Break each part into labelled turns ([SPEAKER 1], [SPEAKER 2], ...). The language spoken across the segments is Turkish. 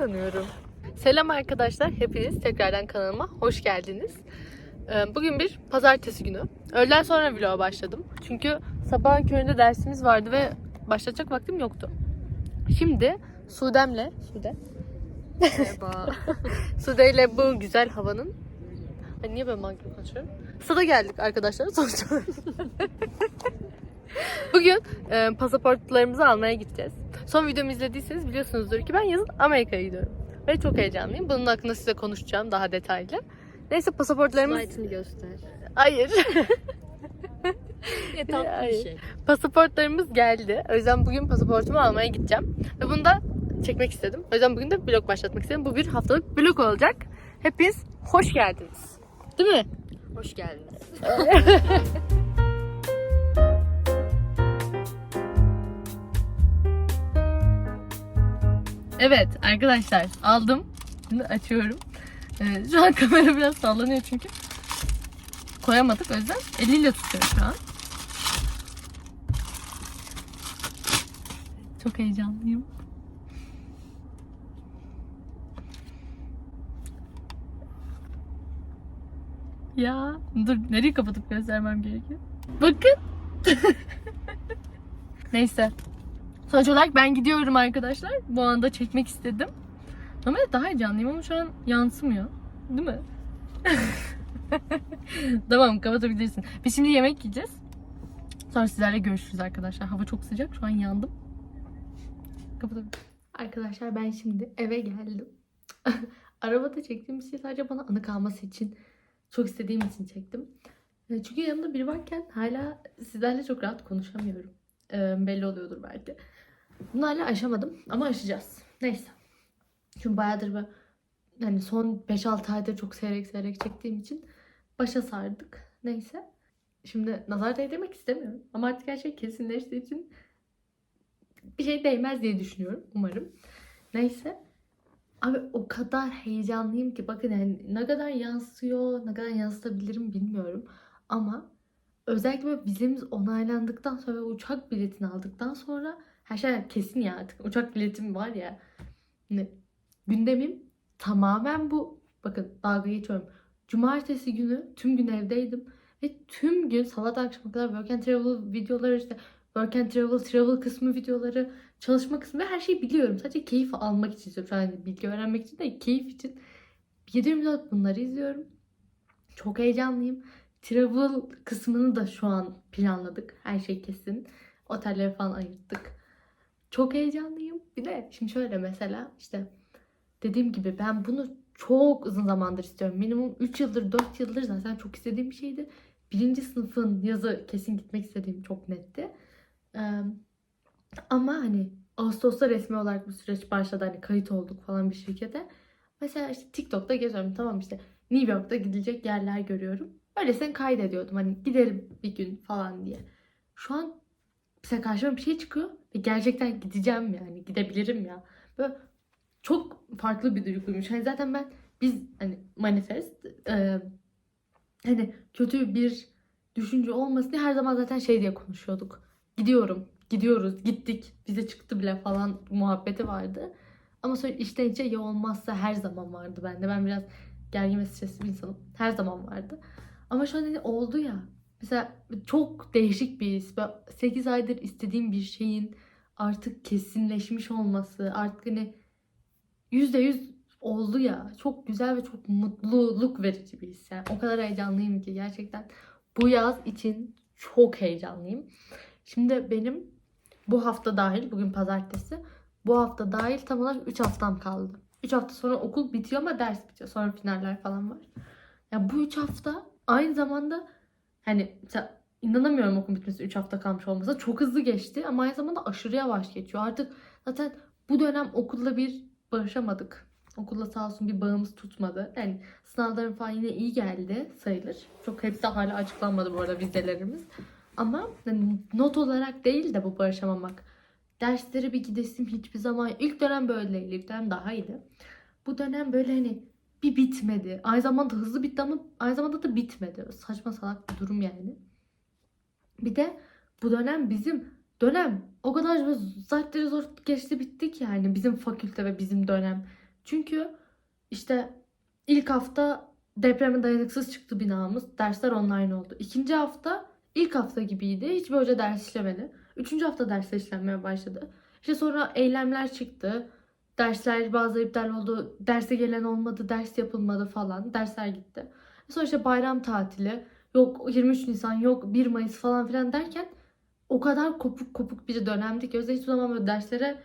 [SPEAKER 1] tanıyorum. Selam arkadaşlar. Hepiniz tekrardan kanalıma hoş geldiniz. Ee, Bugün bir pazartesi günü. Öğleden sonra vloga başladım. Çünkü sabahın köründe dersimiz vardı ve başlatacak vaktim yoktu. Şimdi Sudem'le Sude
[SPEAKER 2] Merhaba.
[SPEAKER 1] Sude ile bu güzel havanın Ay niye böyle mantıklı konuşuyorum? Sada geldik arkadaşlar sonuç olarak. Bugün e, pasaportlarımızı almaya gideceğiz. Son videomu izlediyseniz biliyorsunuzdur ki ben yazın Amerika'ya gidiyorum. Ve çok heyecanlıyım. Bunun hakkında size konuşacağım daha detaylı. Neyse pasaportlarımız...
[SPEAKER 2] Slide'ını göster.
[SPEAKER 1] Hayır.
[SPEAKER 2] Ne tatlı bir
[SPEAKER 1] Hayır.
[SPEAKER 2] şey.
[SPEAKER 1] Pasaportlarımız geldi. O yüzden bugün pasaportumu almaya gideceğim. Ve bunu da çekmek istedim. O yüzden bugün de vlog başlatmak istedim. Bu bir haftalık vlog olacak. Hepiniz hoş geldiniz. Değil mi?
[SPEAKER 2] Hoş geldiniz.
[SPEAKER 1] Evet arkadaşlar aldım. Şimdi açıyorum. Ee, şu an kamera biraz sallanıyor çünkü. Koyamadık o yüzden eliyle tutuyor şu an. Çok heyecanlıyım. Ya dur nereye kapatıp göstermem gerekiyor. Bakın. Neyse. Sonuç olarak ben gidiyorum arkadaşlar. Bu anda çekmek istedim. Normalde daha heyecanlıyım ama şu an yansımıyor. Değil mi? tamam kapatabilirsin. Biz şimdi yemek yiyeceğiz. Sonra sizlerle görüşürüz arkadaşlar. Hava çok sıcak. Şu an yandım. Kapatabilirim. Arkadaşlar ben şimdi eve geldim. Arabada çektiğim şey sadece bana anı kalması için çok istediğim için çektim. E, Çünkü yanımda biri varken hala sizlerle çok rahat konuşamıyorum. E, belli oluyordur belki. Bunu hala aşamadım ama aşacağız. Neyse. Çünkü bayağıdır ben yani son 5-6 aydır çok seyrek seyrek çektiğim için başa sardık. Neyse. Şimdi nazar değdirmek istemiyorum. Ama artık her şey kesinleştiği için bir şey değmez diye düşünüyorum. Umarım. Neyse. Abi o kadar heyecanlıyım ki bakın yani ne kadar yansıyor, ne kadar yansıtabilirim bilmiyorum. Ama özellikle böyle onaylandıktan sonra ve uçak biletini aldıktan sonra her şey kesin ya artık uçak biletim var ya. Ne? Gündemim tamamen bu. Bakın dalga geçiyorum. Cumartesi günü tüm gün evdeydim. Ve tüm gün sabah akşama kadar work and travel videoları işte work and travel, travel kısmı videoları, çalışma kısmı ve her şeyi biliyorum. Sadece keyif almak için an hani bilgi öğrenmek için değil, keyif için. 7-24 bunları izliyorum. Çok heyecanlıyım. Travel kısmını da şu an planladık. Her şey kesin. Otelleri falan ayırttık. Çok heyecanlıyım. Bir de şimdi şöyle mesela işte dediğim gibi ben bunu çok uzun zamandır istiyorum. Minimum 3 yıldır 4 yıldır zaten çok istediğim bir şeydi. Birinci sınıfın yazı kesin gitmek istediğim çok netti. Ee, ama hani Ağustos'ta resmi olarak bu süreç başladı. Hani kayıt olduk falan bir şirkete. Mesela işte TikTok'ta geziyorum tamam işte New York'ta gidilecek yerler görüyorum. Öylesine kaydediyordum hani giderim bir gün falan diye. Şu an mesela karşıma bir şey çıkıyor gerçekten gideceğim yani gidebilirim ya. Böyle çok farklı bir duyguymuş. Hani zaten ben biz hani manifest e, hani kötü bir düşünce olmasın diye her zaman zaten şey diye konuşuyorduk. Gidiyorum, gidiyoruz, gittik, bize çıktı bile falan muhabbeti vardı. Ama sonra içten içe ya olmazsa her zaman vardı bende. Ben biraz gergin ve stresli bir insanım. Her zaman vardı. Ama şu an hani oldu ya. Mesela çok değişik bir his. 8 aydır istediğim bir şeyin artık kesinleşmiş olması. Artık hani %100 oldu ya. Çok güzel ve çok mutluluk verici bir his. Yani o kadar heyecanlıyım ki gerçekten. Bu yaz için çok heyecanlıyım. Şimdi benim bu hafta dahil, bugün pazartesi. Bu hafta dahil tam olarak 3 haftam kaldı. 3 hafta sonra okul bitiyor ama ders bitiyor. Sonra finaller falan var. Ya bu 3 hafta aynı zamanda hani inanamıyorum okul bitmesi 3 hafta kalmış olmasa. Çok hızlı geçti ama aynı zamanda aşırı yavaş geçiyor. Artık zaten bu dönem okulla bir barışamadık. Okulla sağ olsun bir bağımız tutmadı. Yani sınavlarım falan yine iyi geldi sayılır. Çok hepsi hala açıklanmadı bu arada vizelerimiz. Ama hani not olarak değil de bu barışamamak. Derslere bir gidesim hiçbir zaman ilk dönem böyleydi. İlk dönem daha iyiydi. Bu dönem böyle hani bir bitmedi. Aynı zamanda hızlı bitti ama aynı zamanda da bitmedi. Saçma salak bir durum yani. Bir de bu dönem bizim dönem o kadar saatleri zor geçti bittik yani bizim fakülte ve bizim dönem. Çünkü işte ilk hafta depreme dayanıksız çıktı binamız. Dersler online oldu. İkinci hafta ilk hafta gibiydi. Hiçbir hoca ders işlemedi. Üçüncü hafta dersler işlenmeye başladı. İşte sonra eylemler çıktı. Dersler bazıları iptal oldu. Derse gelen olmadı. Ders yapılmadı falan. Dersler gitti. Sonra işte bayram tatili. Yok 23 Nisan yok 1 Mayıs falan filan derken o kadar kopuk kopuk bir dönemdi ki. Yüzden hiçbir zaman böyle derslere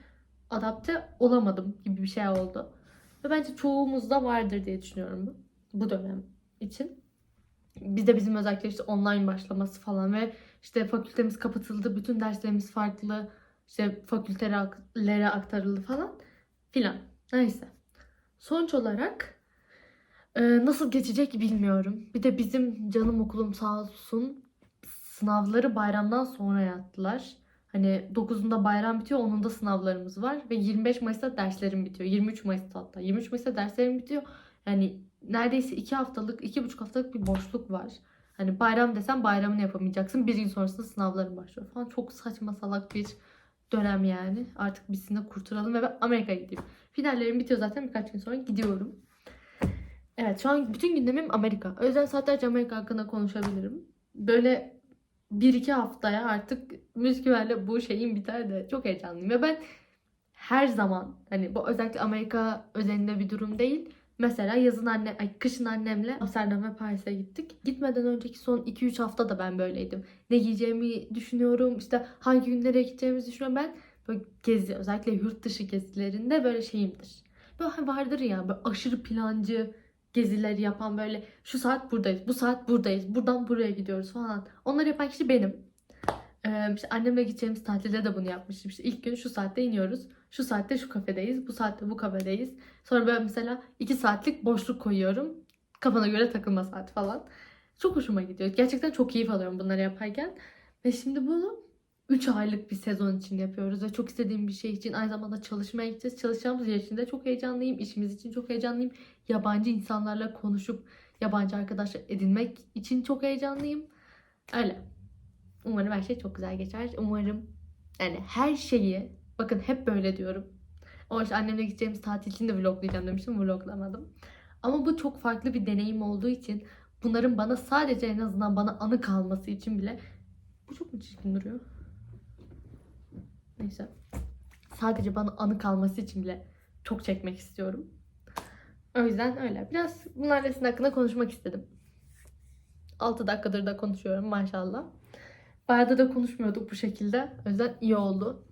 [SPEAKER 1] adapte olamadım gibi bir şey oldu. Ve bence çoğumuzda vardır diye düşünüyorum bu, bu dönem için. Bizde bizim özellikle işte online başlaması falan ve işte fakültemiz kapatıldı. Bütün derslerimiz farklı. işte fakültelere aktarıldı falan filan. Neyse. Sonuç olarak e, nasıl geçecek bilmiyorum. Bir de bizim canım okulum sağ olsun sınavları bayramdan sonra yaptılar. Hani 9'unda bayram bitiyor, 10'unda sınavlarımız var ve 25 Mayıs'ta derslerim bitiyor. 23 Mayıs'ta hatta. 23 Mayıs'ta derslerim bitiyor. Yani neredeyse 2 haftalık, 2,5 haftalık bir boşluk var. Hani bayram desem bayramını yapamayacaksın. Bir gün sonrasında sınavların başlıyor falan. Çok saçma salak bir dönem yani. Artık bitsin de kurtulalım ve ben Amerika'ya gideyim. Finallerim bitiyor zaten birkaç gün sonra gidiyorum. Evet şu an bütün gündemim Amerika. O yüzden saatlerce Amerika hakkında konuşabilirim. Böyle bir iki haftaya artık müsküverle bu şeyin biter de çok heyecanlıyım. Ve ben her zaman hani bu özellikle Amerika özelinde bir durum değil. Mesela yazın anne, ay kışın annemle Amsterdam ve Paris'e gittik. Gitmeden önceki son 2-3 hafta da ben böyleydim. Ne giyeceğimi düşünüyorum, işte hangi günlere gideceğimizi düşünüyorum. Ben böyle gezi, özellikle yurt dışı gezilerinde böyle şeyimdir. Böyle vardır ya böyle aşırı plancı gezileri yapan böyle şu saat buradayız, bu saat buradayız, buradan buraya gidiyoruz falan. Onları yapan kişi benim. Ee, işte annemle gideceğimiz tatilde de bunu yapmıştım. İşte ilk gün şu saatte iniyoruz. Şu saatte şu kafedeyiz. Bu saatte bu kafedeyiz. Sonra böyle mesela 2 saatlik boşluk koyuyorum. Kafana göre takılma saati falan. Çok hoşuma gidiyor. Gerçekten çok keyif alıyorum bunları yaparken. Ve şimdi bunu 3 aylık bir sezon için yapıyoruz. Ve çok istediğim bir şey için aynı zamanda çalışmaya gideceğiz. Çalışacağımız yer için de çok heyecanlıyım. İşimiz için çok heyecanlıyım. Yabancı insanlarla konuşup yabancı arkadaşlar edinmek için çok heyecanlıyım. Öyle. Umarım her şey çok güzel geçer. Umarım yani her şeyi bakın hep böyle diyorum. O işte annemle gideceğimiz tatil için de vloglayacağım demiştim. Vloglamadım. Ama bu çok farklı bir deneyim olduğu için bunların bana sadece en azından bana anı kalması için bile bu çok mu çirkin duruyor? Neyse. Sadece bana anı kalması için bile çok çekmek istiyorum. O yüzden öyle. Biraz bunlarla sizin hakkında konuşmak istedim. 6 dakikadır da konuşuyorum maşallah. Bayağıda da konuşmuyorduk bu şekilde. O yüzden iyi oldu.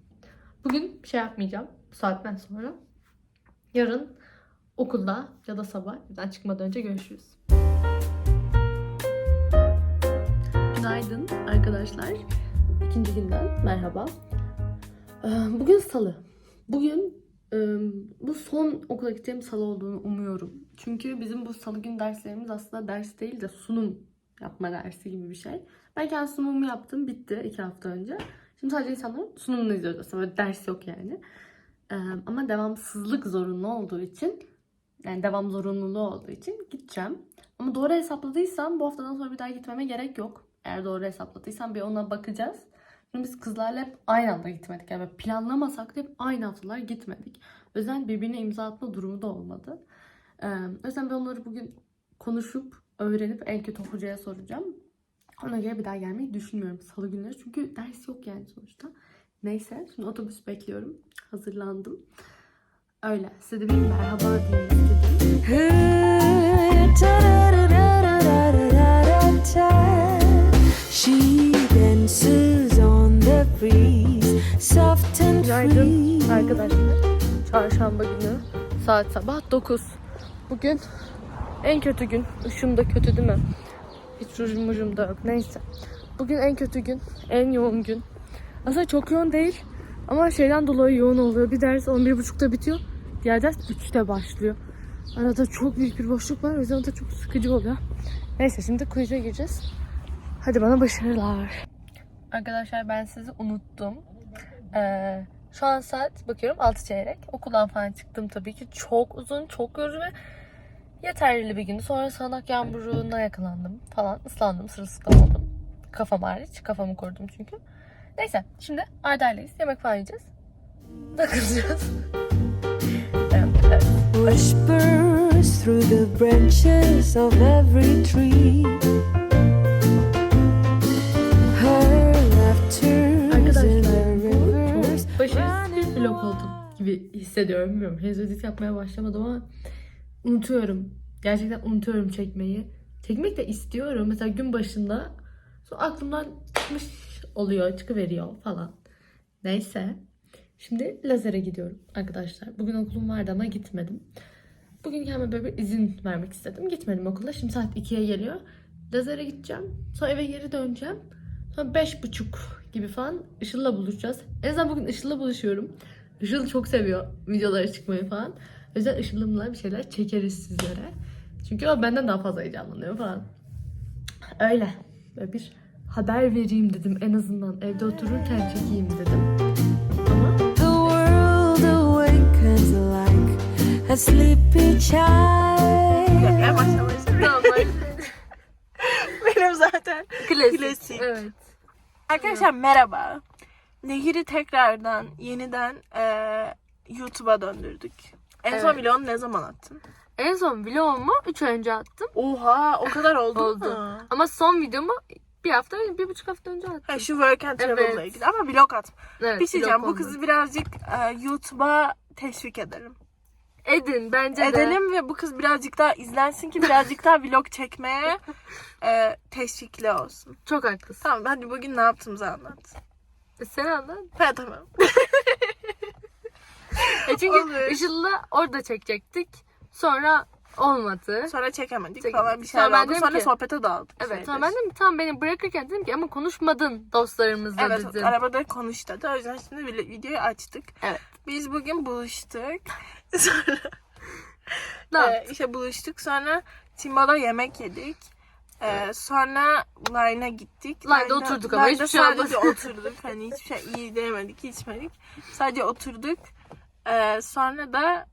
[SPEAKER 1] Bugün bir şey yapmayacağım bu saatten sonra. Yarın okulda ya da sabah evden çıkmadan önce görüşürüz. Günaydın arkadaşlar. İkinci günden merhaba. Ee, Bugün salı. Bugün e, bu son okula gideceğim salı olduğunu umuyorum. Çünkü bizim bu salı gün derslerimiz aslında ders değil de sunum yapma dersi gibi bir şey. Ben kendi sunumumu yaptım. Bitti iki hafta önce. Şimdi sadece insanların sunumunu izliyoruz aslında. Böyle ders yok yani. Ama devamsızlık zorunlu olduğu için yani devam zorunluluğu olduğu için gideceğim. Ama doğru hesapladıysam bu haftadan sonra bir daha gitmeme gerek yok. Eğer doğru hesapladıysam bir ona bakacağız. Şimdi biz kızlarla hep aynı anda gitmedik. Yani planlamasak da hep aynı haftalar gitmedik. O yüzden birbirine imza atma durumu da olmadı. Ee, o ben onları bugün konuşup, öğrenip en kötü hocaya soracağım. Ona göre bir daha gelmeyi düşünmüyorum salı günleri. Çünkü ders yok yani sonuçta. Neyse şimdi otobüs bekliyorum. Hazırlandım. Öyle. Size de bir merhaba diyeyim istedim. Günaydın arkadaşlar. Çarşamba günü saat sabah 9. Bugün en kötü gün. Işığım da kötü değil mi? Hiç rujum mujum da yok. Neyse. Bugün en kötü gün. En yoğun gün. Aslında çok yoğun değil. Ama şeyden dolayı yoğun oluyor. Bir ders 11.30'da bitiyor. Diğer ders 3'te başlıyor. Arada çok büyük bir boşluk var. O yüzden o çok sıkıcı oluyor. Neyse şimdi quiz'e gireceğiz. Hadi bana başarılar. Arkadaşlar ben sizi unuttum. Ee, şu an saat bakıyorum 6 çeyrek. Okuldan falan çıktım tabii ki. Çok uzun, çok yorucu ve yeterli bir gündü. Sonra sağanak yağmuruna yakalandım falan. Islandım, sırılsıklam oldum. Kafam hariç. Kafamı korudum çünkü. Neyse şimdi Arda'yleyiz. Yemek falan yiyeceğiz. Takılacağız.
[SPEAKER 3] whispers through the branches of every tree.
[SPEAKER 1] Arkadaşlar bu çok başarısız bir vlog oldu gibi hissediyorum. Bilmiyorum. Henüz edit yapmaya başlamadım ama unutuyorum. Gerçekten unutuyorum çekmeyi. Çekmek de istiyorum. Mesela gün başında sonra aklımdan çıkmış oluyor, çıkıveriyor falan. Neyse. Şimdi lazere gidiyorum arkadaşlar. Bugün okulum vardı ama gitmedim. Bugün kendime böyle bir izin vermek istedim. Gitmedim okula. Şimdi saat 2'ye geliyor. Lazere gideceğim. Sonra eve geri döneceğim. Sonra beş buçuk gibi falan Işıl'la buluşacağız. En azından bugün Işıl'la buluşuyorum. Işıl çok seviyor videolara çıkmayı falan. O yüzden Işıl'ımla bir şeyler çekeriz sizlere. Çünkü o benden daha fazla heyecanlanıyor falan. Öyle. Böyle bir haber vereyim dedim. En azından evde otururken çekeyim dedim. Ama
[SPEAKER 3] The world awakens like a sleepy child.
[SPEAKER 4] Benim zaten.
[SPEAKER 1] klasik.
[SPEAKER 4] Klasik.
[SPEAKER 1] Evet.
[SPEAKER 4] Arkadaşlar merhaba. Nehir'i tekrardan yeniden eee, YouTube'a döndürdük. En son
[SPEAKER 1] Evet.
[SPEAKER 4] vlogunu ne zaman attın?
[SPEAKER 1] En son vlogumu 3 ay önce attım.
[SPEAKER 4] Oha o kadar oldu,
[SPEAKER 1] Oldu.
[SPEAKER 4] mu?
[SPEAKER 1] Ama son videomu bir hafta, bir buçuk hafta önce attım.
[SPEAKER 4] Ha, şu work and travel'la
[SPEAKER 1] Evet.
[SPEAKER 4] ilgili ama vlog at.
[SPEAKER 1] Evet,
[SPEAKER 4] bir şey diyeceğim bu
[SPEAKER 1] oldu.
[SPEAKER 4] kızı birazcık eee, YouTube'a teşvik edelim.
[SPEAKER 1] Edin bence de.
[SPEAKER 4] Edelim ve bu kız birazcık daha izlensin ki birazcık daha vlog çekmeye eee, teşvikli olsun.
[SPEAKER 1] Çok haklısın.
[SPEAKER 4] Tamam hadi bugün ne yaptığımızı anlat.
[SPEAKER 1] E, Sen anlat.
[SPEAKER 4] Ha tamam.
[SPEAKER 1] E çünkü
[SPEAKER 4] Olur.
[SPEAKER 1] Işıl'la orada çekecektik. Sonra olmadı.
[SPEAKER 4] Sonra çekemedik
[SPEAKER 1] Çekemedik.
[SPEAKER 4] falan bir
[SPEAKER 1] Sonra
[SPEAKER 4] şeyler
[SPEAKER 1] ben
[SPEAKER 4] oldu.
[SPEAKER 1] dedim
[SPEAKER 4] Sonra
[SPEAKER 1] ki-
[SPEAKER 4] sohbete dağıldık.
[SPEAKER 1] Evet. Sonra ben dedim tamam beni bırakırken dedim ki ama konuşmadın dostlarımızla
[SPEAKER 4] Evet
[SPEAKER 1] dedim.
[SPEAKER 4] arabada konuş dedi. O yüzden şimdi vide- videoyu açtık.
[SPEAKER 1] Evet.
[SPEAKER 4] Biz bugün buluştuk. sonra
[SPEAKER 1] Ne
[SPEAKER 4] e,
[SPEAKER 1] yaptık?
[SPEAKER 4] işte buluştuk. Sonra Timbal'a yemek yedik. E, sonra Line'a gittik.
[SPEAKER 1] Line'da oturduk ama hiçbir şey
[SPEAKER 4] sadece oturduk. Hani hiçbir şey iyi demedik, içmedik. Sadece oturduk. E, sonra da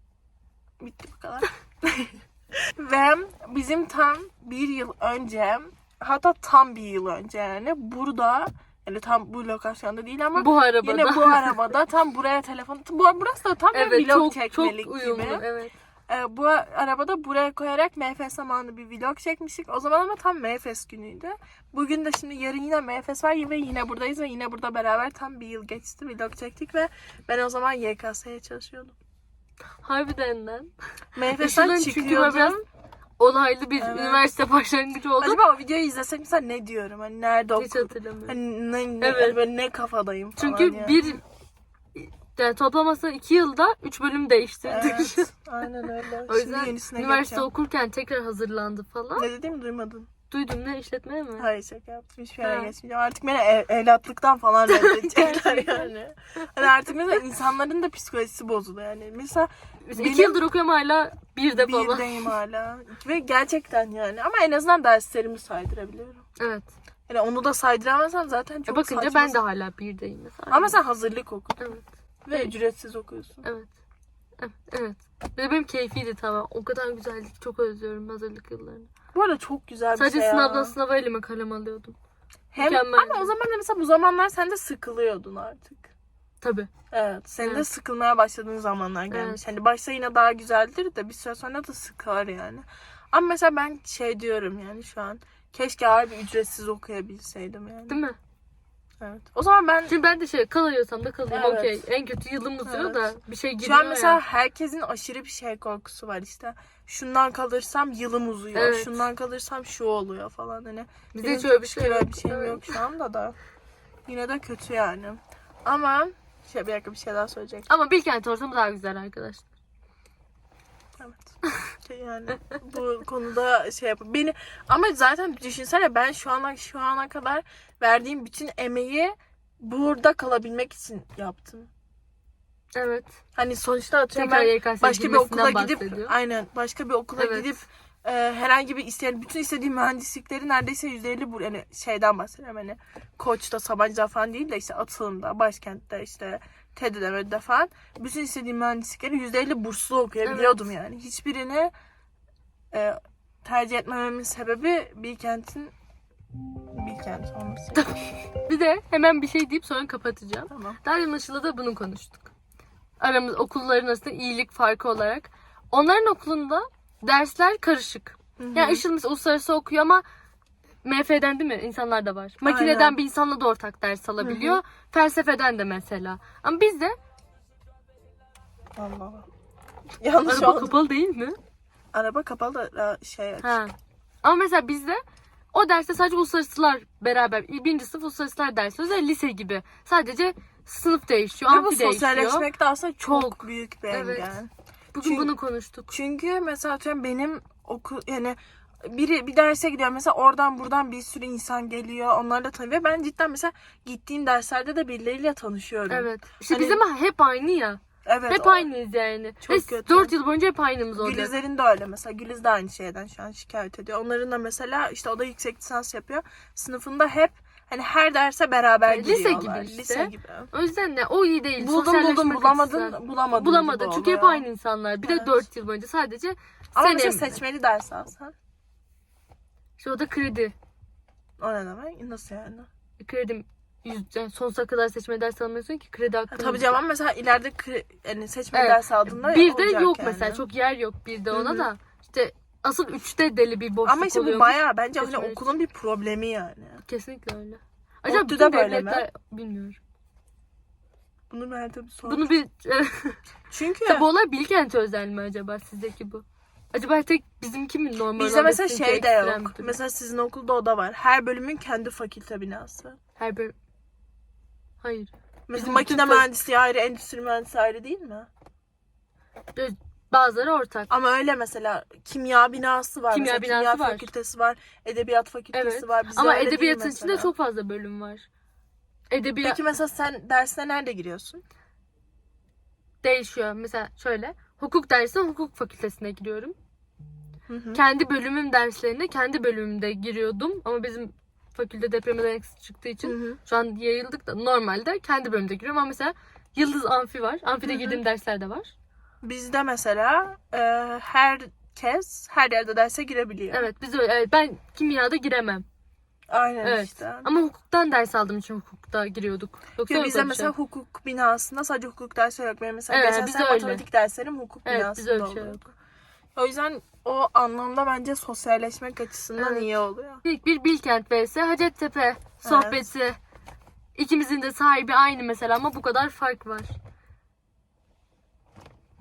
[SPEAKER 4] bitti bu kadar. Ve bizim tam bir yıl önce hatta tam bir yıl önce yani burada yani tam bu lokasyonda değil ama
[SPEAKER 1] Bu arabada.
[SPEAKER 4] Yine bu arabada tam buraya telefon bu burası da tam bir
[SPEAKER 1] evet
[SPEAKER 4] vlog
[SPEAKER 1] çok
[SPEAKER 4] çekmelik
[SPEAKER 1] çok uyumlu.
[SPEAKER 4] gibi.
[SPEAKER 1] Evet.
[SPEAKER 4] Ee, bu arabada buraya koyarak MFS zamanı bir vlog çekmiştik. O zaman ama tam MFS günüydü. Bugün de şimdi yarın yine MFS var ve yine buradayız ve yine burada beraber tam bir yıl geçti vlog çektik ve ben o zaman YKS'ye çalışıyordum.
[SPEAKER 1] Harbiden lan.
[SPEAKER 4] MFS'den çıkıyordum.
[SPEAKER 1] olaylı bir
[SPEAKER 4] Evet.
[SPEAKER 1] üniversite başlangıcı oldu.
[SPEAKER 4] Acaba o videoyu izlesek mesela ne diyorum? Hani nerede
[SPEAKER 1] Hiç
[SPEAKER 4] okudum?
[SPEAKER 1] hatırlamıyorum.
[SPEAKER 4] Hani ne, ne,
[SPEAKER 1] Evet.
[SPEAKER 4] böyle ne kafadayım falan
[SPEAKER 1] Çünkü
[SPEAKER 4] yani.
[SPEAKER 1] bir yani toplaması iki yılda üç bölüm değiştirdik.
[SPEAKER 4] Evet, aynen öyle.
[SPEAKER 1] o
[SPEAKER 4] Şimdi
[SPEAKER 1] yüzden
[SPEAKER 4] yenisine
[SPEAKER 1] üniversite
[SPEAKER 4] geçeceğim.
[SPEAKER 1] okurken tekrar hazırlandı falan.
[SPEAKER 4] Ne dediğimi duymadın.
[SPEAKER 1] Duydum ne işletmeye mi?
[SPEAKER 4] Hayır şaka yaptım. Hiçbir yere
[SPEAKER 1] Ha.
[SPEAKER 4] geçmeyeceğim. Artık beni ev- evlatlıktan falan reddedecekler yani. Hani artık mesela insanların da psikolojisi bozuldu yani. Mesela
[SPEAKER 1] Mesela
[SPEAKER 4] Benim-
[SPEAKER 1] iki yıldır okuyorum hala bir de falan.
[SPEAKER 4] birdeyim hala. Ve gerçekten yani. Ama en azından derslerimi saydırabiliyorum.
[SPEAKER 1] Evet.
[SPEAKER 4] Yani onu da saydıramazsam zaten
[SPEAKER 1] E
[SPEAKER 4] çok
[SPEAKER 1] bakınca
[SPEAKER 4] saçma.
[SPEAKER 1] ben de hala birdeyim mesela.
[SPEAKER 4] Ama sen hazırlık okudun.
[SPEAKER 1] Evet.
[SPEAKER 4] Ve ücretsiz okuyorsun.
[SPEAKER 1] Evet. Evet. De benim keyfiydi tamam. O kadar güzeldi. ki Çok özlüyorum hazırlık yıllarını.
[SPEAKER 4] Bu arada çok güzel bir
[SPEAKER 1] Sadece
[SPEAKER 4] şey ya.
[SPEAKER 1] sınavdan sınava elime kalem alıyordum.
[SPEAKER 4] Hem,
[SPEAKER 1] mükemmel.
[SPEAKER 4] ama o zaman da mesela bu zamanlar sen de sıkılıyordun artık.
[SPEAKER 1] Tabii.
[SPEAKER 4] Evet. Senin de
[SPEAKER 1] Evet.
[SPEAKER 4] sıkılmaya başladığın zamanlar gelmiş.
[SPEAKER 1] Evet.
[SPEAKER 4] Hani başta yine daha güzeldir de bir süre sonra da sıkar yani. Ama mesela ben şey diyorum yani şu an. Keşke harbi ücretsiz okuyabilseydim yani.
[SPEAKER 1] Değil mi?
[SPEAKER 4] Evet. O zaman ben
[SPEAKER 1] Şimdi ben de şey kalıyorsam da kalayım.
[SPEAKER 4] Evet.
[SPEAKER 1] Okey. En kötü yılım uzuyor
[SPEAKER 4] Evet.
[SPEAKER 1] da bir şey
[SPEAKER 4] şu
[SPEAKER 1] giriyor
[SPEAKER 4] an mesela
[SPEAKER 1] ya.
[SPEAKER 4] herkesin aşırı bir şey korkusu var işte. Şundan kalırsam yılım uzuyor.
[SPEAKER 1] Evet.
[SPEAKER 4] Şundan kalırsam şu oluyor falan hani.
[SPEAKER 1] Bizde
[SPEAKER 4] Benim
[SPEAKER 1] hiç öyle bir şey
[SPEAKER 4] şükür
[SPEAKER 1] yok.
[SPEAKER 4] öyle bir şeyim
[SPEAKER 1] Evet.
[SPEAKER 4] yok şu anda da. Yine de kötü yani. Ama şey bir dakika bir şey daha söyleyecek.
[SPEAKER 1] Ama Bilkent ortamı daha güzel arkadaşlar.
[SPEAKER 4] Evet. Şey yani bu konuda şey yap. Beni ama zaten düşünsene ben şu ana şu ana kadar verdiğim bütün emeği burada kalabilmek için yaptım.
[SPEAKER 1] Evet.
[SPEAKER 4] Hani sonuçta atıyorum
[SPEAKER 1] Tekrar
[SPEAKER 4] ben
[SPEAKER 1] YKS
[SPEAKER 4] başka bir okula gidip
[SPEAKER 1] bahsediyor.
[SPEAKER 4] aynen başka bir okula
[SPEAKER 1] Evet.
[SPEAKER 4] gidip e, herhangi bir isteyen bütün istediğim mühendislikleri neredeyse %50 bu yani şeyden bahsediyorum hani Koç'ta Sabancı'da falan değil de işte Atılım'da Başkent'te işte TED'de MED'de falan bütün istediğim mühendislikleri %50 burslu okuyabiliyordum yani. Hiçbirini e, tercih etmememin sebebi Bilkent'in Bilkent olması.
[SPEAKER 1] Bir de hemen bir şey deyip sonra kapatacağım.
[SPEAKER 4] tamam.
[SPEAKER 1] Daha demin Işıl'la da bunu konuştuk. Aramız okulların arasında iyilik farkı olarak. onların okulunda dersler karışık. Yani Işıl mesela uluslararası okuyor ama MF'den değil mi? İnsanlar da var. Makineden
[SPEAKER 4] Aynen.
[SPEAKER 1] bir insanla da ortak ders alabiliyor. Felsefeden de mesela. Ama bizde
[SPEAKER 4] Allah Allah. Yanlış
[SPEAKER 1] araba
[SPEAKER 4] oldu.
[SPEAKER 1] kapalı değil mi?
[SPEAKER 4] Araba kapalı da e, şey aç.
[SPEAKER 1] Ha. Ama mesela bizde o derste sadece uluslararasılar beraber. Birinci sınıf uluslararasılar dersi. Özel lise gibi. Sadece sınıf değişiyor,
[SPEAKER 4] Ve bu
[SPEAKER 1] amfi değişiyor.
[SPEAKER 4] sosyalleşmek de aslında çok,
[SPEAKER 1] Çok.
[SPEAKER 4] büyük bir
[SPEAKER 1] Evet.
[SPEAKER 4] engel.
[SPEAKER 1] Bugün
[SPEAKER 4] Çünkü-
[SPEAKER 1] bunu konuştuk.
[SPEAKER 4] Çünkü mesela atıyorum benim okul yani biri bir derse gidiyor mesela oradan buradan bir sürü insan geliyor onlarla tanıyor. Ben cidden mesela gittiğim derslerde de birileriyle tanışıyorum.
[SPEAKER 1] Evet. İşte
[SPEAKER 4] Hani-
[SPEAKER 1] bizim hep aynı ya.
[SPEAKER 4] Evet.
[SPEAKER 1] hep
[SPEAKER 4] o-
[SPEAKER 1] aynıyız yani.
[SPEAKER 4] Çok
[SPEAKER 1] Ve
[SPEAKER 4] kötü.
[SPEAKER 1] 4 yıl boyunca hep aynımız olacak.
[SPEAKER 4] Gülizler'in de öyle mesela. Güliz de aynı şeyden şu an şikayet ediyor. Onların da mesela işte o da yüksek lisans yapıyor. Sınıfında hep hani her derse beraber
[SPEAKER 1] Yani lise
[SPEAKER 4] gidiyorlar.
[SPEAKER 1] gibi işte.
[SPEAKER 4] Lise gibi.
[SPEAKER 1] O yüzden de o iyi değil.
[SPEAKER 4] Buldum buldum bulamadın
[SPEAKER 1] açısından.
[SPEAKER 4] bulamadın.
[SPEAKER 1] Bulamadın. Çünkü hep aynı insanlar. Bir de
[SPEAKER 4] Evet.
[SPEAKER 1] 4 yıl boyunca sadece
[SPEAKER 4] Ama
[SPEAKER 1] senin-
[SPEAKER 4] mesela seçmeli ders alsan.
[SPEAKER 1] İşte o da kredi.
[SPEAKER 4] O ne demek? Nasıl yani?
[SPEAKER 1] Kredim yüz, yani sonsuza kadar seçme ders almıyorsun ki kredi
[SPEAKER 4] Ha,
[SPEAKER 1] hakkın.
[SPEAKER 4] tabii
[SPEAKER 1] yok.
[SPEAKER 4] canım ama mesela ileride kre- yani seçmeli
[SPEAKER 1] Evet.
[SPEAKER 4] ders aldığında
[SPEAKER 1] Bir de
[SPEAKER 4] olacak
[SPEAKER 1] yok
[SPEAKER 4] yani.
[SPEAKER 1] mesela. Çok yer yok bir de ona
[SPEAKER 4] Hı hı.
[SPEAKER 1] da. İşte asıl üçte deli bir boşluk
[SPEAKER 4] Ama işte bu
[SPEAKER 1] oluyormuş.
[SPEAKER 4] bayağı bence hani okulun bir problemi yani.
[SPEAKER 1] Kesinlikle öyle. Acaba
[SPEAKER 4] ODTÜ'de
[SPEAKER 1] bütün
[SPEAKER 4] böyle mi?
[SPEAKER 1] devletler bilmiyorum.
[SPEAKER 4] Bunu Mert'e bir sor.
[SPEAKER 1] Bunu bir
[SPEAKER 4] Çünkü
[SPEAKER 1] bu olay Bilkent özel mi acaba sizdeki bu? Acaba tek bizimki mi normal?
[SPEAKER 4] bizde mesela şey de
[SPEAKER 1] ekstrem
[SPEAKER 4] yok.
[SPEAKER 1] durum?
[SPEAKER 4] Mesela sizin okulda o da var. Her bölümün kendi fakülte binası.
[SPEAKER 1] Her bölüm. Hayır.
[SPEAKER 4] Mesela
[SPEAKER 1] Bizim
[SPEAKER 4] makine
[SPEAKER 1] bütün
[SPEAKER 4] mühendisliği ayrı, endüstri mühendisliği ayrı değil mi?
[SPEAKER 1] Bazıları ortak.
[SPEAKER 4] Ama öyle mesela kimya binası var.
[SPEAKER 1] Kimya
[SPEAKER 4] mesela,
[SPEAKER 1] binası
[SPEAKER 4] kimya
[SPEAKER 1] var.
[SPEAKER 4] fakültesi var. Edebiyat fakültesi
[SPEAKER 1] Evet.
[SPEAKER 4] var. Bizde
[SPEAKER 1] Ama
[SPEAKER 4] öyle değil
[SPEAKER 1] edebiyatın içinde çok fazla bölüm var. Edebiyat
[SPEAKER 4] Peki mesela sen dersine nerede giriyorsun?
[SPEAKER 1] değişiyor. Mesela şöyle. Hukuk dersine hukuk fakültesine giriyorum.
[SPEAKER 4] Hı hı.
[SPEAKER 1] Kendi bölümüm derslerine kendi bölümümde giriyordum. Ama bizim fakülte depremden eksi çıktığı için
[SPEAKER 4] Hı hı.
[SPEAKER 1] şu an yayıldık da normalde kendi bölümde giriyorum. Ama mesela Yıldız Amfi var. Amfide
[SPEAKER 4] Hı hı.
[SPEAKER 1] girdiğim dersler de var.
[SPEAKER 4] Bizde mesela e, herkes her yerde derse girebiliyor.
[SPEAKER 1] Evet biz öyle. Evet, ben kimyada giremem.
[SPEAKER 4] Aynen
[SPEAKER 1] Evet.
[SPEAKER 4] işte.
[SPEAKER 1] Ama hukuktan ders aldığım için hukukta giriyorduk. Yoksa
[SPEAKER 4] Yo, bizde
[SPEAKER 1] bir
[SPEAKER 4] mesela
[SPEAKER 1] şey.
[SPEAKER 4] hukuk binasında sadece hukuk dersi yok. Benim mesela
[SPEAKER 1] Evet,
[SPEAKER 4] geçen sene
[SPEAKER 1] öyle.
[SPEAKER 4] matematik derslerim hukuk
[SPEAKER 1] Evet
[SPEAKER 4] binasında
[SPEAKER 1] öyle bir şey yok.
[SPEAKER 4] O yüzden o anlamda bence sosyalleşmek açısından
[SPEAKER 1] Evet.
[SPEAKER 4] iyi oluyor.
[SPEAKER 1] İlk bir Bilkent vs Hacettepe sohbeti. İkimizin de sahibi aynı mesela ama bu kadar fark var.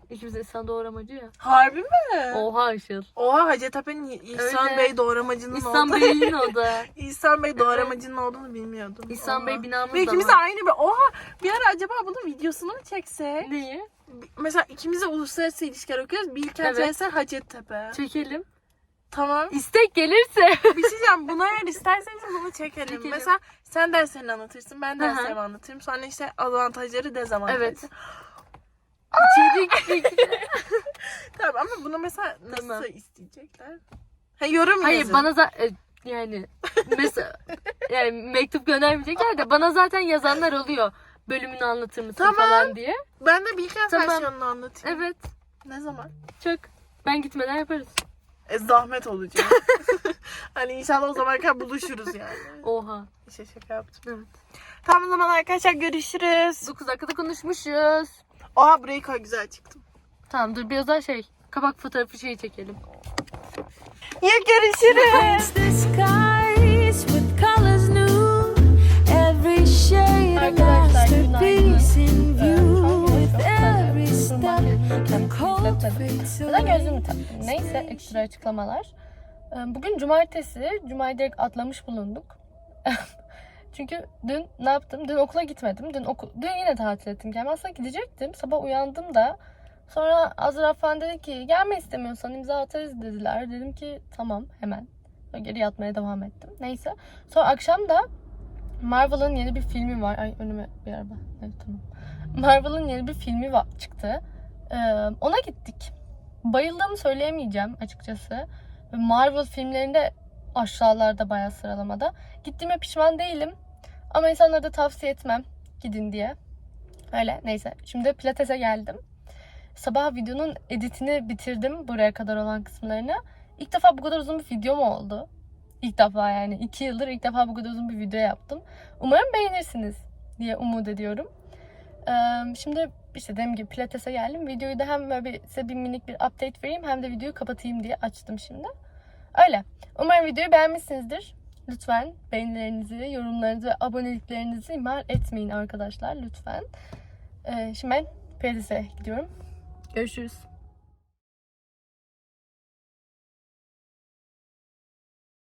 [SPEAKER 1] İkimiz de İhsan doğramacı ya.
[SPEAKER 4] Harbi mi?
[SPEAKER 1] Oha Işıl.
[SPEAKER 4] Oha Hacettepe'nin İhsan
[SPEAKER 1] Öyle.
[SPEAKER 4] Bey doğramacının
[SPEAKER 1] İhsan
[SPEAKER 4] olduğunu.
[SPEAKER 1] Bey'in o da.
[SPEAKER 4] İhsan Bey doğramacının olduğunu bilmiyordum.
[SPEAKER 1] İhsan
[SPEAKER 4] Oha.
[SPEAKER 1] Bey binamız
[SPEAKER 4] Ve
[SPEAKER 1] da
[SPEAKER 4] ikimiz de
[SPEAKER 1] var.
[SPEAKER 4] aynı bir. Oha bir ara acaba bunun videosunu mu çeksek?
[SPEAKER 1] Neyi?
[SPEAKER 4] Mesela ikimiz de uluslararası ilişkiler okuyoruz. Bilkent
[SPEAKER 1] Evet.
[SPEAKER 4] vs Hacettepe.
[SPEAKER 1] Çekelim.
[SPEAKER 4] Tamam.
[SPEAKER 1] İstek gelirse.
[SPEAKER 4] Bir şey diyeceğim. Buna eğer isterseniz bunu çekelim.
[SPEAKER 1] Çekelim.
[SPEAKER 4] Mesela sen derslerini anlatırsın. Ben
[SPEAKER 1] Hı hı.
[SPEAKER 4] derslerimi anlatırım. Sonra işte avantajları dezavantajları.
[SPEAKER 1] Evet. İçerik
[SPEAKER 4] Tamam ama bunu mesela nasıl
[SPEAKER 1] Tamam.
[SPEAKER 4] isteyecekler? Ha, yorum
[SPEAKER 1] Hayır
[SPEAKER 4] yazın.
[SPEAKER 1] bana za- e, yani mesela yani mektup göndermeyecekler de bana zaten yazanlar oluyor. Bölümünü anlatır mısın
[SPEAKER 4] Tamam.
[SPEAKER 1] falan diye.
[SPEAKER 4] Ben de Bilkent
[SPEAKER 1] Tamam.
[SPEAKER 4] versiyonunu anlatayım.
[SPEAKER 1] Evet.
[SPEAKER 4] Ne zaman?
[SPEAKER 1] Çok. Ben gitmeden yaparız.
[SPEAKER 4] E, zahmet olacak. hani inşallah o zaman kadar buluşuruz yani.
[SPEAKER 1] Oha.
[SPEAKER 4] İşte şaka yaptım.
[SPEAKER 1] Evet.
[SPEAKER 4] Tamam o zaman arkadaşlar görüşürüz.
[SPEAKER 1] 9 dakikada konuşmuşuz.
[SPEAKER 4] Oha burayı koy güzel çıktım.
[SPEAKER 1] Tamam dur biraz daha şey. Kabak fotoğrafı şeyi çekelim.
[SPEAKER 4] Ya görüşürüz.
[SPEAKER 1] Arkadaşlar, günaydın.
[SPEAKER 3] Fades
[SPEAKER 1] Neden
[SPEAKER 3] away.
[SPEAKER 1] gözlüğümü taktım? Neyse ekstra açıklamalar. Ee, Bugün cumartesi. Cuma'yı direkt atlamış bulunduk. Çünkü dün ne yaptım? Dün okula gitmedim. Dün okul, dün yine tatil ettim. Yani aslında gidecektim. Sabah uyandım da. Sonra Azra falan dedi ki gelme istemiyorsan imza atarız dediler. Dedim ki tamam hemen. Sonra Geri yatmaya devam ettim. Neyse. Sonra akşam da Marvel'ın yeni bir filmi var. Ay önüme bir araba. Evet tamam. Marvel'ın yeni bir filmi var, çıktı. Ee, ona gittik. Bayıldığımı söyleyemeyeceğim açıkçası. Marvel filmlerinde aşağılarda bayağı sıralamada. Gittiğime pişman değilim. Ama insanlara da tavsiye etmem gidin diye. Öyle neyse. Şimdi pilatese geldim. Sabah videonun editini bitirdim buraya kadar olan kısımlarını. İlk defa bu kadar uzun bir video mu oldu? İlk defa yani. iki yıldır ilk defa bu kadar uzun bir video yaptım. Umarım beğenirsiniz diye umut ediyorum. Ee, şimdi işte dediğim gibi pilatese geldim. Videoyu da hem böyle bir, size bir minik bir update vereyim hem de videoyu kapatayım diye açtım şimdi. Öyle. Umarım videoyu beğenmişsinizdir. Lütfen beğenilerinizi, yorumlarınızı ve aboneliklerinizi ihmal etmeyin arkadaşlar lütfen. Ee, şimdi ben pilatese gidiyorum. Görüşürüz.